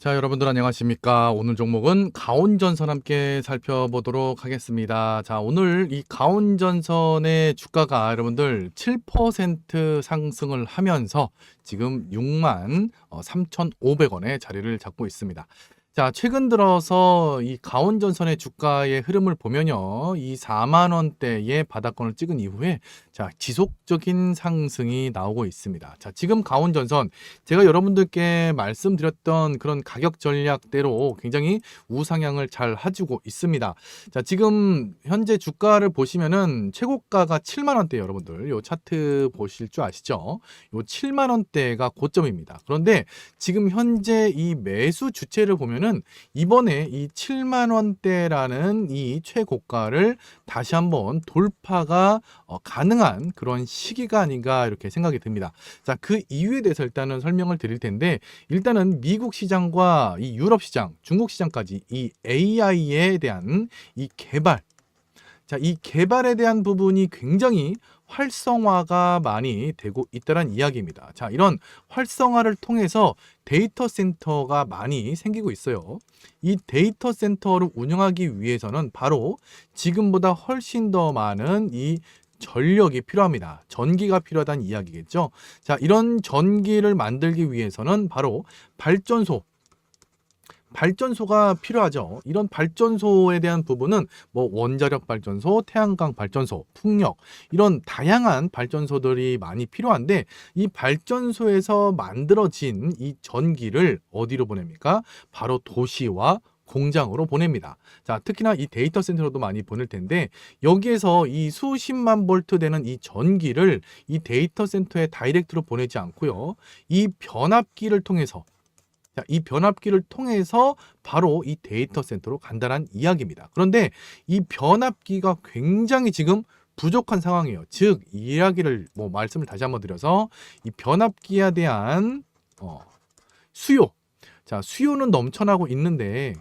자, 여러분들 안녕하십니까? 오늘 종목은 가온전선 함께 살펴보도록 하겠습니다. 자, 오늘 이 가온전선의 주가가 여러분들 7% 상승을 하면서 지금 6만 3,500원에 자리를 잡고 있습니다. 자, 최근 들어서 이 가온전선의 주가의 흐름을 보면요. 이 4만 원대의 바닥권을 찍은 이후에 자, 지속적인 상승이 나오고 있습니다. 자, 지금 가온전선 제가 여러분들께 말씀드렸던 그런 가격 전략대로 굉장히 우상향을 잘 해주고 있습니다. 자, 지금 현재 주가를 보시면은 최고가가 7만 원대 여러분들 요 차트 보실 줄 아시죠? 요 7만 원대가 고점입니다. 그런데 지금 현재 이 매수 주체를 보면은 이번에 이 7만 원대라는 이 최고가를 다시 한번 돌파가 어, 가능한 그런 시기가 아닌가 이렇게 생각이 듭니다. 자, 그 이유에 대해서 일단은 설명을 드릴 텐데 일단은 미국 시장과 이 유럽 시장, 중국 시장까지 이 AI에 대한 이 개발 자, 이 개발에 대한 부분이 굉장히 활성화가 많이 되고 있다는 이야기입니다. 자, 이런 활성화를 통해서 데이터 센터가 많이 생기고 있어요. 이 데이터 센터를 운영하기 위해서는 바로 지금보다 훨씬 더 많은 이 전력이 필요합니다. 전기가 필요하다는 이야기겠죠. 자, 이런 전기를 만들기 위해서는 바로 발전소, 발전소가 필요하죠. 이런 발전소에 대한 부분은 뭐 원자력 발전소, 태양광 발전소, 풍력 이런 다양한 발전소들이 많이 필요한데 이 발전소에서 만들어진 이 전기를 어디로 보냅니까? 바로 도시와 공장으로 보냅니다. 자, 특히나 이 데이터 센터로도 많이 보낼 텐데 여기에서 이 수십만 볼트 되는 이 전기를 이 데이터 센터에 다이렉트로 보내지 않고요. 이 변압기를 통해서 자, 이 변압기를 통해서 바로 이 데이터 센터로 간다는 이야기입니다. 그런데 이 변압기가 굉장히 지금 부족한 상황이에요. 즉, 이 이야기를 뭐 말씀을 다시 한번 드려서 이 변압기에 대한 어, 수요. 자, 수요는 넘쳐나고 있는데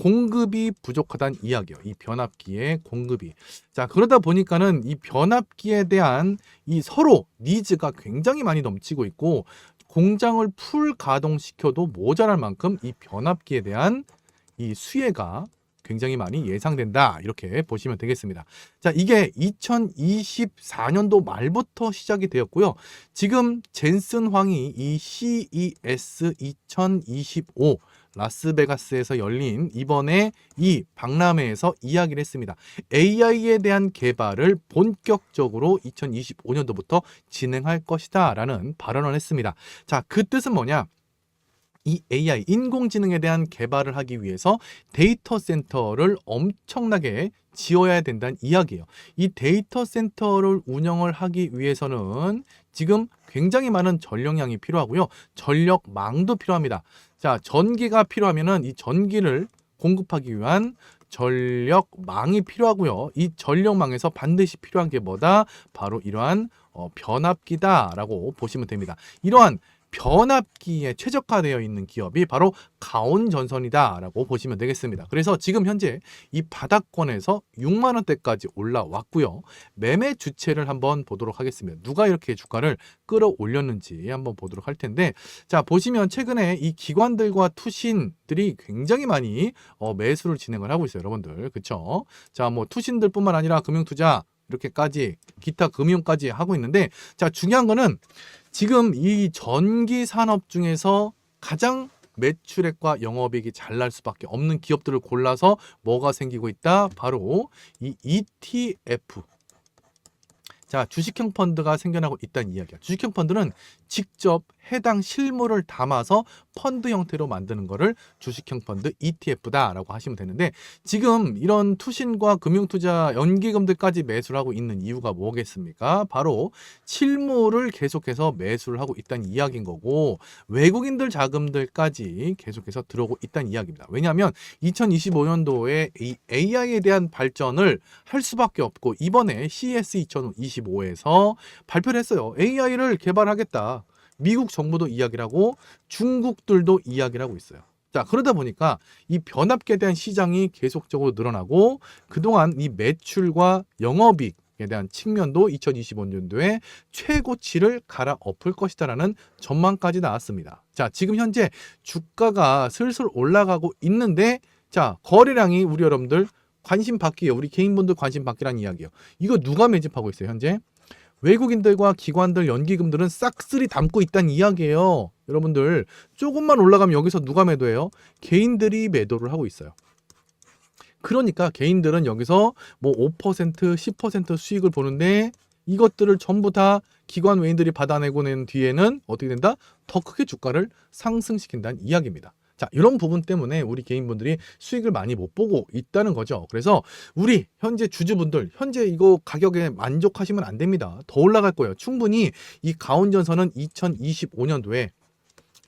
공급이 부족하다는 이야기예요. 이 변압기의 공급이. 자, 그러다 보니까는 이 변압기에 대한 이 서로 니즈가 굉장히 많이 넘치고 있고 공장을 풀 가동시켜도 모자랄 만큼 이 변압기에 대한 이 수혜가 굉장히 많이 예상된다. 이렇게 보시면 되겠습니다. 자, 이게 2024년도 말부터 시작이 되었고요. 지금 젠슨 황이 이 CES 2025 라스베가스에서 열린 이번에 이 박람회에서 이야기를 했습니다. AI에 대한 개발을 본격적으로 2025년도부터 진행할 것이다 라는 발언을 했습니다. 자, 그 뜻은 뭐냐? 이 AI, 인공지능에 대한 개발을 하기 위해서 데이터 센터를 엄청나게 지어야 된다는 이야기예요. 이 데이터 센터를 운영을 하기 위해서는 지금 굉장히 많은 전력량이 필요하고요. 전력망도 필요합니다. 자, 전기가 필요하면은 이 전기를 공급하기 위한 전력망이 필요하고요. 이 전력망에서 반드시 필요한 게 뭐다? 바로 이러한 어, 변압기다라고 보시면 됩니다. 이러한 변압기에 최적화되어 있는 기업이 바로 가온전선이다라고 보시면 되겠습니다. 그래서 지금 현재 이 바닥권에서 6만 원대까지 올라왔고요. 매매 주체를 한번 보도록 하겠습니다. 누가 이렇게 주가를 끌어올렸는지 한번 보도록 할 텐데 자 보시면 최근에 이 기관들과 투신들이 굉장히 많이 어, 매수를 진행을 하고 있어요, 여러분들. 그렇죠? 자뭐 투신들뿐만 아니라 금융투자 이렇게까지 기타 금융까지 하고 있는데 자 중요한 거는 지금 이 전기 산업 중에서 가장 매출액과 영업이익이 잘 날 수밖에 없는 기업들을 골라서 뭐가 생기고 있다? 바로 이 ETF. 자, 주식형 펀드가 생겨나고 있다는 이야기야. 주식형 펀드는 직접 해당 실물을 담아서 펀드 형태로 만드는 거를 주식형 펀드 ETF다라고 하시면 되는데 지금 이런 투신과 금융투자 연기금들까지 매수를 하고 있는 이유가 뭐겠습니까? 바로 실물을 계속해서 매수를 하고 있다는 이야기인 거고 외국인들 자금들까지 계속해서 들어오고 있다는 이야기입니다. 왜냐하면 2025년도에 이 AI에 대한 발전을 할 수밖에 없고 이번에 CES 2025에서 발표를 했어요. AI를 개발하겠다. 미국 정부도 이야기를 하고 중국들도 이야기를 하고 있어요. 자, 그러다 보니까 이 변압기에 대한 시장이 계속적으로 늘어나고 그동안 이 매출과 영업이익 대한 측면도 2025년도에 최고치를 갈아엎을 것이다라는 전망까지 나왔습니다. 자, 지금 현재 주가가 슬슬 올라가고 있는데 자, 거래량이 우리 여러분들 관심 받기요. 우리 개인분들 관심 받기란 이야기예요. 이거 누가 매집하고 있어요, 현재? 외국인들과 기관들, 연기금들은 싹쓸이 담고 있다는 이야기예요. 여러분들 조금만 올라가면 여기서 누가 매도해요? 개인들이 매도를 하고 있어요. 그러니까 개인들은 여기서 뭐 5%, 10% 수익을 보는데 이것들을 전부 다 기관 외인들이 받아내고 낸 뒤에는 어떻게 된다? 더 크게 주가를 상승시킨다는 이야기입니다. 자, 이런 부분 때문에 우리 개인분들이 수익을 많이 못 보고 있다는 거죠. 그래서 우리 현재 주주분들, 현재 이거 가격에 만족하시면 안 됩니다. 더 올라갈 거예요. 충분히 이 가온전선은 2025년도에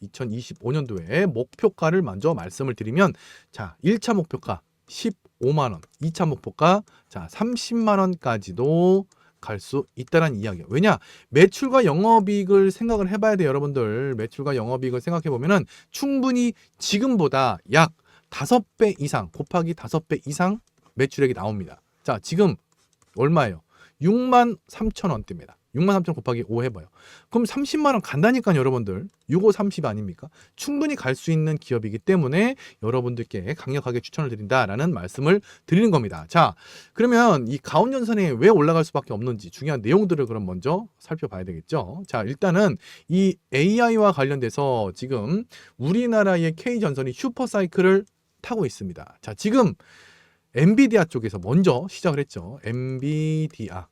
2025년도에 목표가를 먼저 말씀을 드리면 자, 1차 목표가 15만 원, 2차 목표가 자, 30만 원까지도 갈 수 있다는 이야기예요. 왜냐? 매출과 영업이익을 생각을 해봐야 돼요, 여러분들. 매출과 영업이익을 생각해 보면은 충분히 지금보다 약 5배 이상 곱하기 5배 이상 매출액이 나옵니다. 자, 지금 얼마예요? 6만 3천 원대입니다. 6만 3천 곱하기 5 해봐요. 그럼 30만 원 간다니까요, 여러분들. 65, 30 아닙니까? 충분히 갈 수 있는 기업이기 때문에 여러분들께 강력하게 추천을 드린다라는 말씀을 드리는 겁니다. 자, 그러면 이 가온전선에 왜 올라갈 수밖에 없는지 중요한 내용들을 그럼 먼저 살펴봐야 되겠죠. 자, 일단은 이 AI와 관련돼서 지금 우리나라의 K전선이 슈퍼사이클을 타고 있습니다. 자, 지금 엔비디아 쪽에서 먼저 시작을 했죠. 엔비디아.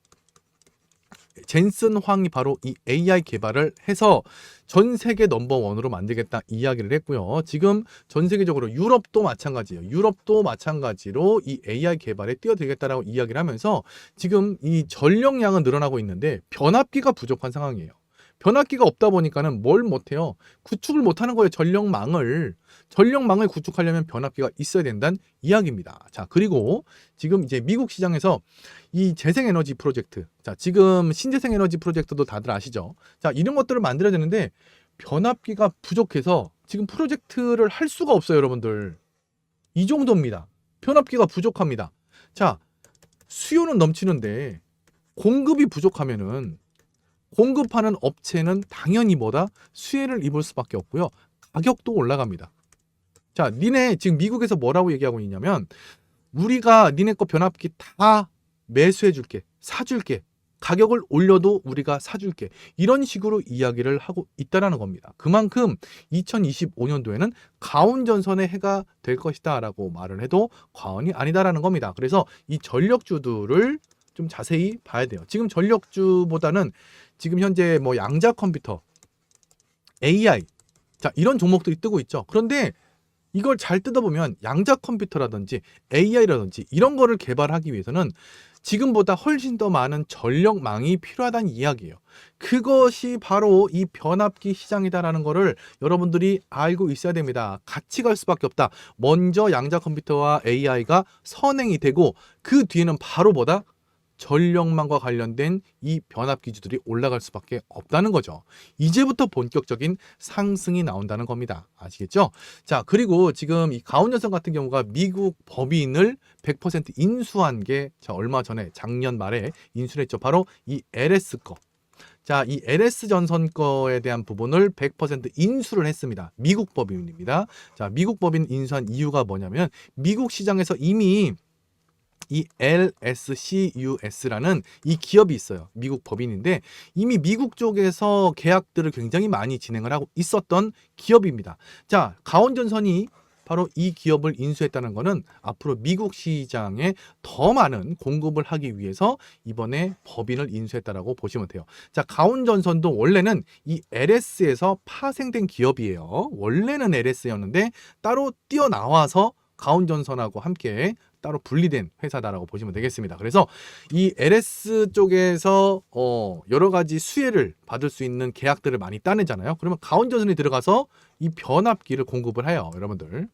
젠슨 황이 바로 이 AI 개발을 해서 전 세계 넘버원으로 만들겠다 이야기를 했고요. 지금 전 세계적으로 유럽도 마찬가지예요. 유럽도 마찬가지로 이 AI 개발에 뛰어들겠다라고 이야기를 하면서 지금 이 전력량은 늘어나고 있는데 변압기가 부족한 상황이에요. 변압기가 없다 보니까는 뭘 못해요. 구축을 못하는 거예요. 전력망을. 전력망을 구축하려면 변압기가 있어야 된다는 이야기입니다. 자, 그리고 지금 이제 미국 시장에서 이 재생에너지 프로젝트. 자, 지금 신재생에너지 프로젝트도 다들 아시죠? 자, 이런 것들을 만들어야 되는데 변압기가 부족해서 지금 프로젝트를 할 수가 없어요, 여러분들. 이 정도입니다. 변압기가 부족합니다. 자, 수요는 넘치는데 공급이 부족하면은 공급하는 업체는 당연히 뭐다? 수혜를 입을 수밖에 없고요. 가격도 올라갑니다. 자, 니네 지금 미국에서 뭐라고 얘기하고 있냐면 우리가 니네 거 변압기 다 매수해 줄게. 사 줄게. 가격을 올려도 우리가 사줄게. 이런 식으로 이야기를 하고 있다라는 겁니다. 그만큼 2025년도에는 가온전선의 해가 될 것이다 라고 말을 해도 과언이 아니다라는 겁니다. 그래서 이 전력주들을 좀 자세히 봐야 돼요. 지금 전력주보다는 지금 현재 뭐 양자 컴퓨터, AI, 자 이런 종목들이 뜨고 있죠. 그런데 이걸 잘 뜯어보면 양자 컴퓨터라든지 AI라든지 이런 거를 개발하기 위해서는 지금보다 훨씬 더 많은 전력망이 필요하다는 이야기예요. 그것이 바로 이 변압기 시장이다라는 거를 여러분들이 알고 있어야 됩니다. 같이 갈 수밖에 없다. 먼저 양자 컴퓨터와 AI가 선행이 되고 그 뒤에는 바로 뭐다? 전력망과 관련된 이 변압 기주들이 올라갈 수밖에 없다는 거죠. 이제부터 본격적인 상승이 나온다는 겁니다. 아시겠죠? 자, 그리고 지금 이 가온여성 같은 경우가 미국 법인을 100% 인수한 게 자, 얼마 전에 작년 말에 인수했죠. 바로 이 LS 거. 자, 이 LS 전선 거에 대한 부분을 100% 인수를 했습니다. 미국 법인입니다. 자, 미국 법인 인수한 이유가 뭐냐면 미국 시장에서 이미 이 LSCUS라는 이 기업이 있어요. 미국 법인인데 이미 미국 쪽에서 계약들을 굉장히 많이 진행을 하고 있었던 기업입니다. 자, 가온전선이 바로 이 기업을 인수했다는 것은 앞으로 미국 시장에 더 많은 공급을 하기 위해서 이번에 법인을 인수했다라고 보시면 돼요. 자, 가온전선도 원래는 이 LS에서 파생된 기업이에요. 원래는 LS였는데 따로 뛰어나와서 가온전선하고 함께 따로 분리된 회사다라고 보시면 되겠습니다. 그래서 이 LS 쪽에서 어 여러 가지 수혜를 받을 수 있는 계약들을 많이 따내잖아요. 그러면 가온전선이 들어가서 이 변압기를 공급을 해요, 여러분들.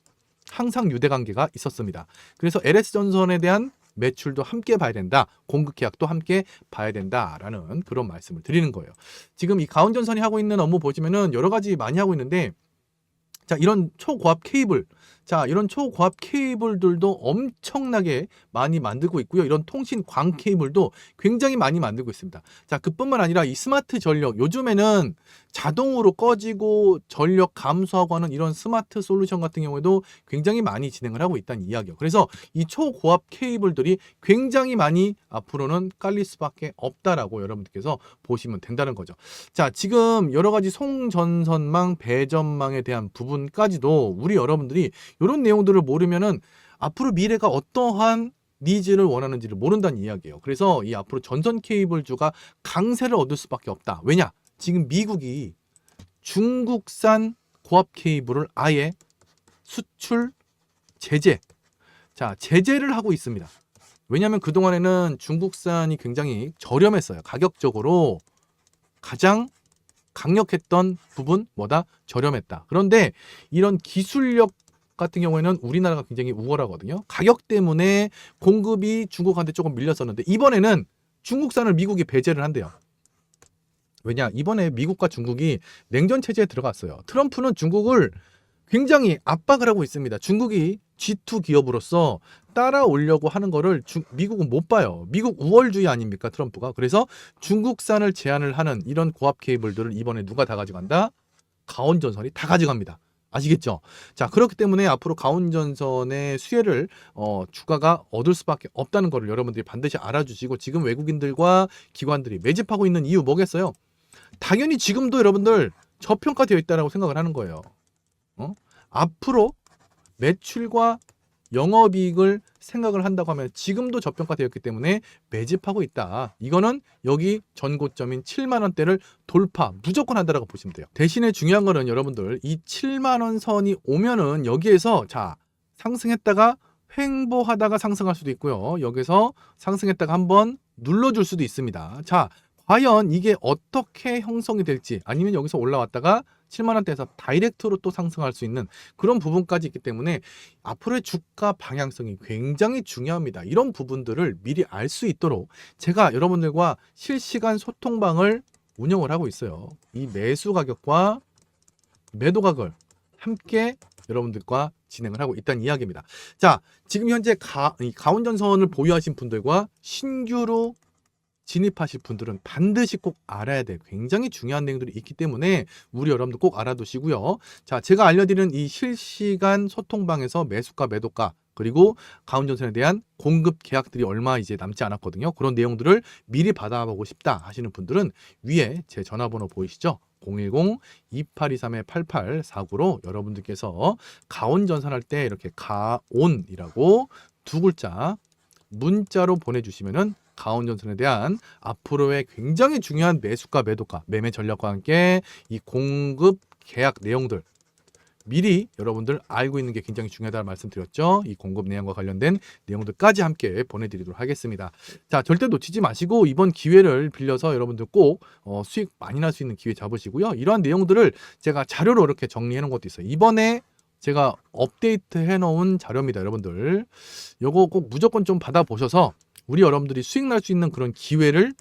항상 유대 관계가 있었습니다. 그래서 LS 전선에 대한 매출도 함께 봐야 된다. 공급 계약도 함께 봐야 된다라는 그런 말씀을 드리는 거예요. 지금 이 가온전선이 하고 있는 업무 보시면은 여러 가지 많이 하고 있는데 자, 이런 초고압 케이블 자, 이런 초고압 케이블들도 엄청나게 많이 만들고 있고요. 이런 통신 광 케이블도 굉장히 많이 만들고 있습니다. 자, 그뿐만 아니라 이 스마트 전력 요즘에는 자동으로 꺼지고 전력 감소하고 하는 이런 스마트 솔루션 같은 경우에도 굉장히 많이 진행을 하고 있다는 이야기요. 그래서 이 초고압 케이블들이 굉장히 많이 앞으로는 깔릴 수밖에 없다라고 여러분들께서 보시면 된다는 거죠. 자, 지금 여러 가지 송전선망, 배전망에 대한 부분까지도 우리 여러분들이 이런 내용들을 모르면은 앞으로 미래가 어떠한 니즈를 원하는지를 모른다는 이야기예요. 그래서 이 앞으로 전선 케이블주가 강세를 얻을 수밖에 없다. 왜냐? 지금 미국이 중국산 고압 케이블을 아예 수출 제재, 자 제재를 하고 있습니다. 왜냐하면 그 동안에는 중국산이 굉장히 저렴했어요. 가격적으로 가장 강력했던 부분 뭐다 저렴했다. 그런데 이런 기술력 같은 경우에는 우리나라가 굉장히 우월하거든요. 가격 때문에 공급이 중국한테 조금 밀렸었는데 이번에는 중국산을 미국이 배제를 한대요. 왜냐 이번에 미국과 중국이 냉전 체제에 들어갔어요. 트럼프는 중국을 굉장히 압박을 하고 있습니다. 중국이 G2 기업으로서 따라오려고 하는 거를 주, 미국은 못 봐요. 미국 우월주의 아닙니까 트럼프가. 그래서 중국산을 제한을 하는 이런 고압 케이블들을 이번에 누가 다 가져간다? 가온전선이 다 가져갑니다. 아시겠죠? 자 그렇기 때문에 앞으로 가온전선의 수혜를 어, 주가가 얻을 수밖에 없다는 것을 여러분들이 반드시 알아주시고 지금 외국인들과 기관들이 매집하고 있는 이유 뭐겠어요? 당연히 지금도 여러분들 저평가되어 있다라고 생각을 하는 거예요. 어? 앞으로 매출과 영업이익을 생각을 한다고 하면 지금도 저평가되었기 때문에 매집하고 있다. 이거는 여기 전고점인 7만 원대를 돌파 무조건 한다라고 보시면 돼요. 대신에 중요한 거는 여러분들 이 7만 원 선이 오면은 여기에서 자 상승했다가 횡보하다가 상승할 수도 있고요. 여기서 상승했다가 한번 눌러줄 수도 있습니다. 자 과연 이게 어떻게 형성이 될지 아니면 여기서 올라왔다가 7만 원대에서 다이렉트로 또 상승할 수 있는 그런 부분까지 있기 때문에 앞으로의 주가 방향성이 굉장히 중요합니다. 이런 부분들을 미리 알 수 있도록 제가 여러분들과 실시간 소통방을 운영을 하고 있어요. 이 매수 가격과 매도 가격을 함께 여러분들과 진행을 하고 있다는 이야기입니다. 자, 지금 현재 가, 이 가온전선을 보유하신 분들과 신규로 진입하실 분들은 반드시 꼭 알아야 될 굉장히 중요한 내용들이 있기 때문에 우리 여러분들 꼭 알아두시고요. 자, 제가 알려드리는 이 실시간 소통방에서 매수가, 매도가 그리고 가운전선에 대한 공급 계약들이 얼마 이제 남지 않았거든요. 그런 내용들을 미리 받아보고 싶다 하시는 분들은 위에 제 전화번호 보이시죠? 010-2823-8849로 여러분들께서 가온 전선할 때 이렇게 가온이라고 두 글자 문자로 보내주시면은 가온 전선에 대한 앞으로의 굉장히 중요한 매수가 매도가 매매 전략과 함께 이 공급 계약 내용들 미리 여러분들 알고 있는 게 굉장히 중요하다는 말씀드렸죠. 이 공급 내용과 관련된 내용들까지 함께 보내드리도록 하겠습니다. 자, 절대 놓치지 마시고 이번 기회를 빌려서 여러분들 꼭 어, 수익 많이 날 수 있는 기회 잡으시고요. 이러한 내용들을 제가 자료로 이렇게 정리해 놓은 것도 있어요. 이번에 제가 업데이트 해 놓은 자료입니다, 여러분들. 요거 꼭 무조건 좀 받아보셔서 우리 여러분들이 수익 날 수 있는 그런 기회를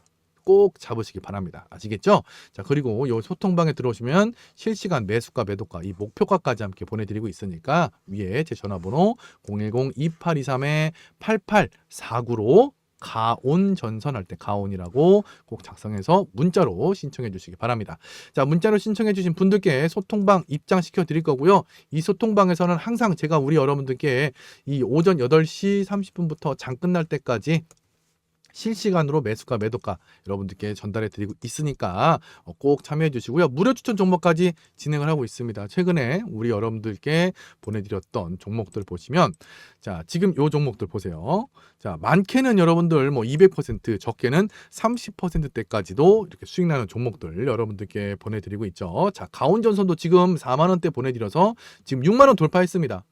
꼭 잡으시기 바랍니다. 아시겠죠? 자, 그리고 요 소통방에 들어오시면 실시간 매수가, 매도가, 이 목표가까지 함께 보내드리고 있으니까 위에 제 전화번호 010-2823-8849로 가온 전선할 때 가온이라고 꼭 작성해서 문자로 신청해 주시기 바랍니다. 자, 문자로 신청해 주신 분들께 소통방 입장시켜 드릴 거고요. 이 소통방에서는 항상 제가 우리 여러분들께 이 오전 8시 30분부터 장 끝날 때까지 실시간으로 매수가 매도가 여러분들께 전달해 드리고 있으니까 어, 꼭 참여해 주시고요. 무료 추천 종목까지 진행을 하고 있습니다. 최근에 우리 여러분들께 보내드렸던 종목들 보시면 자 지금 요 종목들 보세요. 자 많게는 여러분들 뭐 200% 적게는 30%대까지도 이렇게 수익 나는 종목들 여러분들께 보내드리고 있죠. 자 가온전선도 지금 4만 원대 보내드려서 지금 6만 원 돌파했습니다.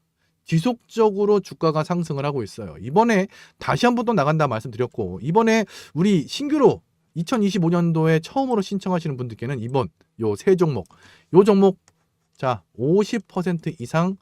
지속적으로 주가가 상승을 하고 있어요. 이번에 다시 한번더 나간다 말씀드렸고 이번에 우리 신규로 2025년도에 처음으로 신청하시는 분들께는 이번 요 세 종목 요 종목 자 50% 이상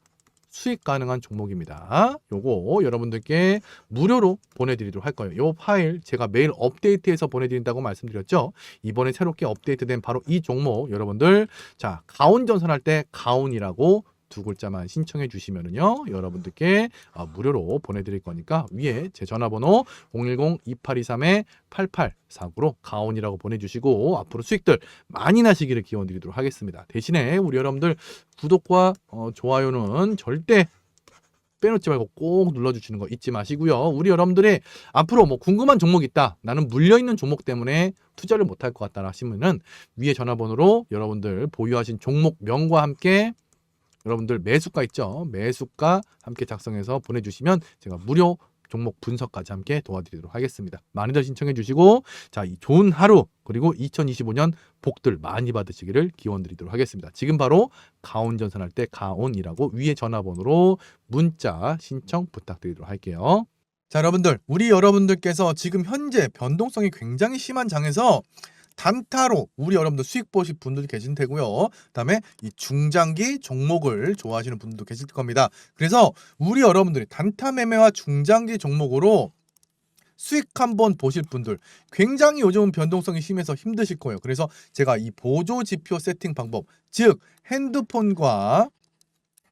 수익 가능한 종목입니다. 요거 여러분들께 무료로 보내드리도록 할 거예요. 요 파일 제가 매일 업데이트해서 보내드린다고 말씀드렸죠. 이번에 새롭게 업데이트된 바로 이 종목 여러분들 자 가온 전선할 때 가온이라고 두 글자만 신청해 주시면은요 여러분들께 어, 무료로 보내드릴 거니까 위에 제 전화번호 010-2823-8849로 가온이라고 보내주시고 앞으로 수익들 많이 나시기를 기원드리도록 하겠습니다. 대신에 우리 여러분들 구독과 어, 좋아요는 절대 빼놓지 말고 꼭 눌러주시는 거 잊지 마시고요. 우리 여러분들의 앞으로 뭐 궁금한 종목 있다. 나는 물려있는 종목 때문에 투자를 못할 것 같다 하시면은 위에 전화번호로 여러분들 보유하신 종목명과 함께 여러분들 매수가 있죠. 매수가 함께 작성해서 보내주시면 제가 무료 종목 분석까지 함께 도와드리도록 하겠습니다. 많이들 신청해 주시고 자, 이 좋은 하루 그리고 2025년 복들 많이 받으시기를 기원 드리도록 하겠습니다. 지금 바로 가온 전선할 때 가온이라고 위에 전화번호로 문자 신청 부탁드리도록 할게요. 자, 여러분들, 우리 여러분들께서 지금 현재 변동성이 굉장히 심한 장에서 단타로 우리 여러분들 수익 보실 분들 계신 테고요. 그다음에 이 중장기 종목을 좋아하시는 분들도 계실 겁니다. 그래서 우리 여러분들이 단타 매매와 중장기 종목으로 수익 한번 보실 분들 굉장히 요즘은 변동성이 심해서 힘드실 거예요. 그래서 제가 이 보조 지표 세팅 방법, 즉 핸드폰과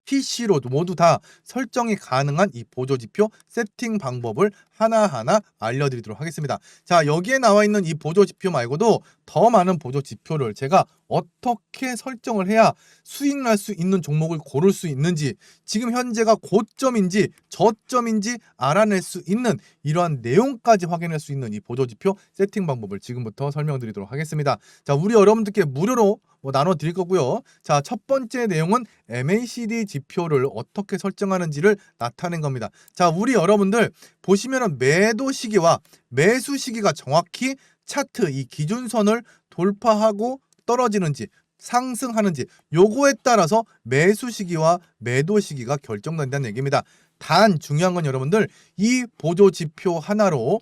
PC로 모두 다 설정이 가능한 이 보조 지표 세팅 방법을 하나하나 알려드리도록 하겠습니다. 자, 여기에 나와 있는 이 보조 지표 말고도 더 많은 보조 지표를 제가 어떻게 설정을 해야 수익 날 수 있는 종목을 고를 수 있는지, 지금 현재가 고점인지 저점인지 알아낼 수 있는 이러한 내용까지 확인할 수 있는 이 보조 지표 세팅 방법을 지금부터 설명드리도록 하겠습니다. 자, 우리 여러분들께 무료로 뭐 나눠 드릴 거고요. 자, 첫 번째 내용은 MACD 지표를 어떻게 설정하는지를 나타낸 겁니다. 자, 우리 여러분들 보시면은 매도 시기와 매수 시기가 정확히 차트 이 기준선을 돌파하고 떨어지는지 상승하는지 요거에 따라서 매수 시기와 매도 시기가 결정된다는 얘기입니다. 단 중요한 건 여러분들 이 보조 지표 하나로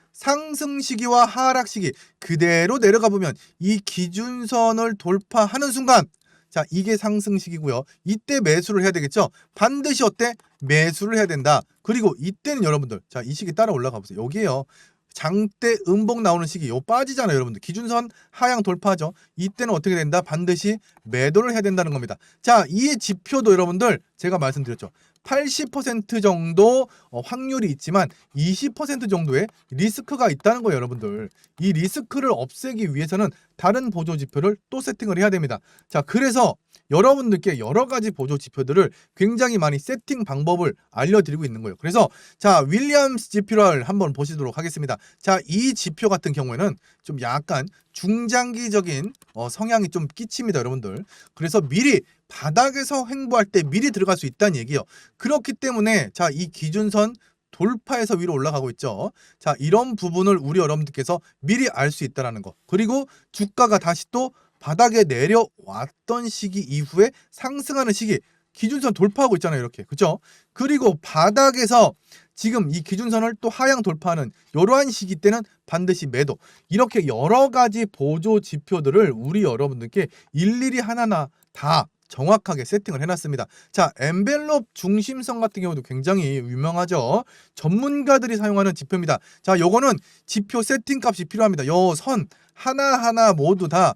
상승 시기와 하락 시기 그대로 내려가 보면 이 기준선을 돌파하는 순간 자 이게 상승 시기고요. 이때 매수를 해야 되겠죠. 반드시 어때 매수를 해야 된다. 그리고 이때는 여러분들 자 이 시기 따라 올라가 보세요. 여기에요. 장대 음봉 나오는 시기 요 빠지잖아요 여러분들. 기준선 하향 돌파하죠. 이때는 어떻게 된다? 반드시 매도를 해야 된다는 겁니다. 자이 지표도 여러분들 제가 말씀드렸죠. 80% 정도 어, 확률이 있지만 20% 정도의 리스크가 있다는 거예요, 여러분들. 이 리스크를 없애기 위해서는 다른 보조 지표를 또 세팅을 해야 됩니다. 자, 그래서 여러분들께 여러 가지 보조 지표들을 굉장히 많이 세팅 방법을 알려드리고 있는 거예요. 그래서 자, 윌리엄스 지표를 한번 보시도록 하겠습니다. 자, 이 지표 같은 경우에는 좀 약간 중장기적인 어, 성향이 좀 끼칩니다, 여러분들. 그래서 미리 바닥에서 횡보할 때 미리 들어갈 수 있다는 얘기예요. 그렇기 때문에 자, 이 기준선 돌파해서 위로 올라가고 있죠. 자, 이런 부분을 우리 여러분들께서 미리 알 수 있다라는 거. 그리고 주가가 다시 또 바닥에 내려왔던 시기 이후에 상승하는 시기 기준선 돌파하고 있잖아요, 이렇게. 그죠? 그리고 바닥에서 지금 이 기준선을 또 하향 돌파하는 이러한 시기 때는 반드시 매도. 이렇게 여러 가지 보조 지표들을 우리 여러분들께 일일이 하나하나 다 정확하게 세팅을 해놨습니다. 자, 엔벨롭 중심성 같은 경우도 굉장히 유명하죠. 전문가들이 사용하는 지표입니다. 자, 요거는 지표 세팅 값이 필요합니다. 요 선 하나하나 모두 다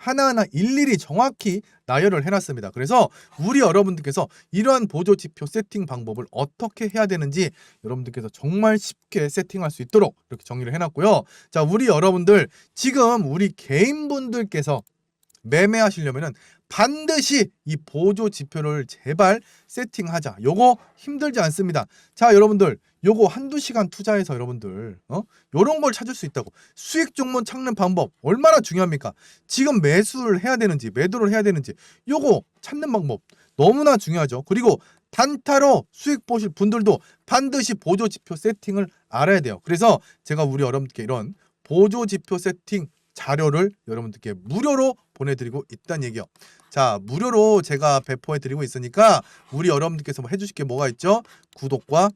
하나하나 일일이 정확히 나열을 해놨습니다. 그래서 우리 여러분들께서 이러한 보조 지표 세팅 방법을 어떻게 해야 되는지 여러분들께서 정말 쉽게 세팅할 수 있도록 이렇게 정리를 해놨고요. 자, 우리 여러분들 지금 우리 개인분들께서 매매하시려면은 반드시 이 보조 지표를 제발 세팅하자. 요거 힘들지 않습니다. 자, 여러분들 요거 한두 시간 투자해서 여러분들 어? 요런 걸 찾을 수 있다고. 수익 종목 찾는 방법 얼마나 중요합니까? 지금 매수를 해야 되는지 매도를 해야 되는지 요거 찾는 방법 너무나 중요하죠. 그리고 단타로 수익 보실 분들도 반드시 보조 지표 세팅을 알아야 돼요. 그래서 제가 우리 여러분들께 이런 보조 지표 세팅 자료를 여러분들께 무료로 보내드리고 있다는 얘기요. 자, 무료로 제가 배포해 드리고 있으니까 우리 여러분들께서 뭐 해주실 게 뭐가 있죠? 구독과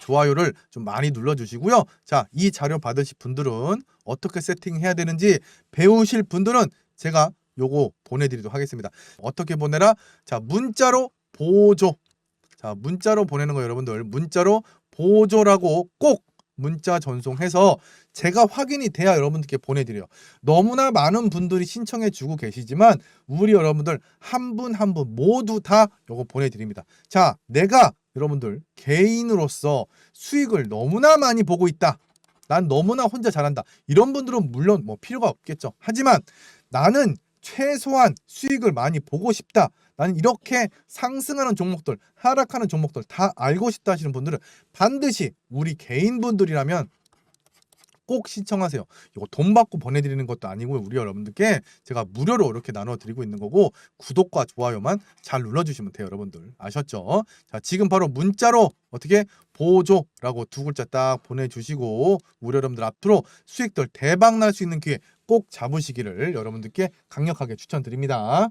좋아요를 좀 많이 눌러주시고요. 자, 이 자료 받으실 분들은 어떻게 세팅해야 되는지 배우실 분들은 제가 요거 보내드리도록 하겠습니다. 어떻게 보내라? 자, 문자로 보조. 자, 문자로 보내는 거 여러분들 문자로 보조라고 꼭 문자 전송해서 제가 확인이 돼야 여러분들께 보내드려요. 너무나 많은 분들이 신청해 주고 계시지만 우리 여러분들 한 분 한 분 모두 다 요거 보내드립니다. 자, 내가 여러분들 개인으로서 수익을 너무나 많이 보고 있다. 난 너무나 혼자 잘한다. 이런 분들은 물론 뭐 필요가 없겠죠. 하지만 나는 최소한 수익을 많이 보고 싶다. 나는 이렇게 상승하는 종목들, 하락하는 종목들 다 알고 싶다 하시는 분들은 반드시 우리 개인분들이라면 꼭 신청하세요. 이거 돈 받고 보내드리는 것도 아니고 우리 여러분들께 제가 무료로 이렇게 나눠드리고 있는 거고 구독과 좋아요만 잘 눌러주시면 돼요, 여러분들 아셨죠? 자, 지금 바로 문자로 어떻게 보조라고 두 글자 딱 보내주시고 우리 여러분들 앞으로 수익들 대박 날 수 있는 기회 꼭 잡으시기를 여러분들께 강력하게 추천드립니다.